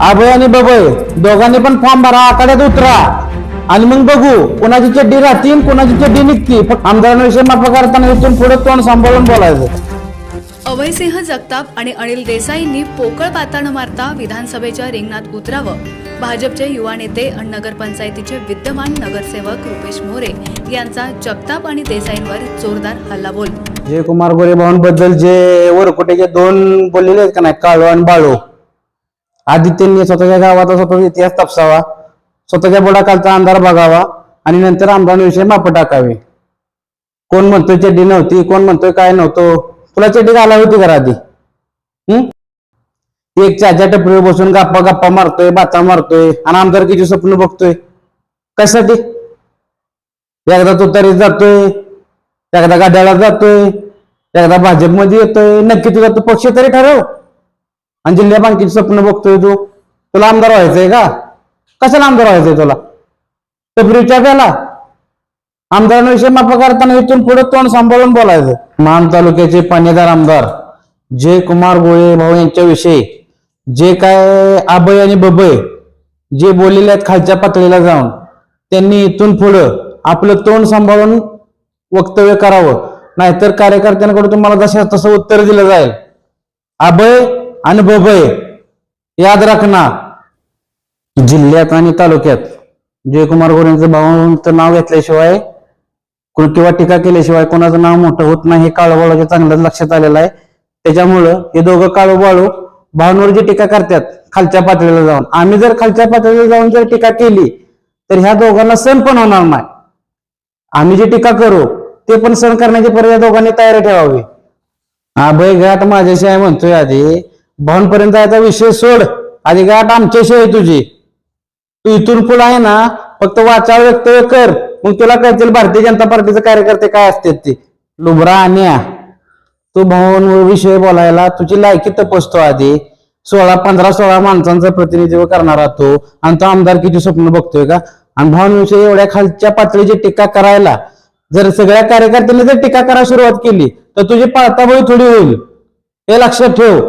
अभय आणि बबय दोघांनी पण फॉर्म भरा आखाड्यात उतरा. आणि मग बघू कोणाची चड्डी राहतील कोणाची चड्डी निघती. आमदारांविषयी माफ करताना इथून पुढे तोंड सांभाळून बोलायचं. अभयसिंह जगताप आणि अनिल देसाईंनी पोकळ पाता न मारता विधानसभेच्या रिंगणात उतरावं. भाजपचे युवा नेते आणि नगरपंचायतीचे विद्यमान नगरसेवक रुपेश मोरे यांचा जगताप आणि देसाईंवर जोरदार हल्लाबोल. जयकुमार गोरे भाऊंबद्दल जे वरकुटेचे दोन बोललेले आहेत का नाही काळू आणि बाळू? आदित्यने स्वतःच्या गावाचा स्वतःचा इतिहास तपसावा स्वतःच्या बुडाकालचा अंधार बघावा आणि नंतर आमदारांविषयी माप टाकावे. कोण म्हणतोय चड्डी नव्हती कोण म्हणतोय काय नव्हतं? तुला चड्डी घाला होती घरा आधी हम्म एक चाच्या टपरीवर बसून गप्पा गप्पा मारतोय बाता मारतोय आणि आमदारकीचे स्वप्न बघतोय? कशासाठी? एकदा तो तरीच जातोय एकदा गाड्याला जातोय एकदा भाजपमध्ये येतोय. नक्की तुझा तू पक्ष तरी ठरव. आणि जिल्हा बँकेचे स्वप्न बघतोय तू. तुला आमदार व्हायचंय का? कशाला आमदार व्हायचंय तुला? टपरीच्या विचार आमदारांविषयी माफ करताना इथून पुढे तोंड सांभाळून बोलायचं. मान तालुक्याचे पाणीदार आमदार जय कुमार गोळे भाऊ यांच्याविषयी जे काय आबय आणि बबय जे बोललेले आहेत खालच्या पातळीला जाऊन त्यांनी इथून पुढं आपलं तोंड सांभाळून वक्तव्य करावं. नाहीतर कार्यकर्त्यांकडून तुम्हाला जसं तसं उत्तर दिलं जाईल. अभय आणि बबय याद राखना जिल्ह्यात आणि तालुक्यात जयकुमार गोरेंचं भावांचं नाव घेतल्याशिवाय किंवा टीका केल्याशिवाय कोणाचं नाव मोठं होत नाही हे काळोबाळूच्या चांगलंच लक्षात आलेलं आहे. त्याच्यामुळं हे दोघं काळूबाळू भावांवर जी टीका करतात खालच्या पातळीला जाऊन. आम्ही जर खालच्या पातळीला जाऊन जर टीका केली तर ह्या दोघांना सण पण होणार नाही. आम्ही जी टीका करू ते पण सण करण्याची पर्याय दोघांनी तयारी ठेवावी. अभय घाट माझ्याशी आहे म्हणतोय आधी. भाऊंपर्यंत जायचा विषय सोड. आधी गाठ आमच्याशी आहे तुझी. तू इथून पुढे आहे ना फक्त वाचा व्यक्तव्य कर. मग तुला कळतील भारतीय जनता पार्टीचे कार्यकर्ते काय असतात ते. लुबरा आणि तू भवन विषय बोलायला तुझी लायकी तपासतो आधी. सोळा पंधरा सोळा माणसांचं प्रतिनिधित्व करणारा तो. आणि तो आमदारकीची स्वप्न बघतोय का? आणि भावांविषयी एवढ्या खालच्या पातळीची टीका करायला. जर सगळ्या कार्यकर्त्यांनी जर टीका करायला सुरुवात केली तर तुझी पाळताबळी थोडी होईल. हे लक्षात ठेव.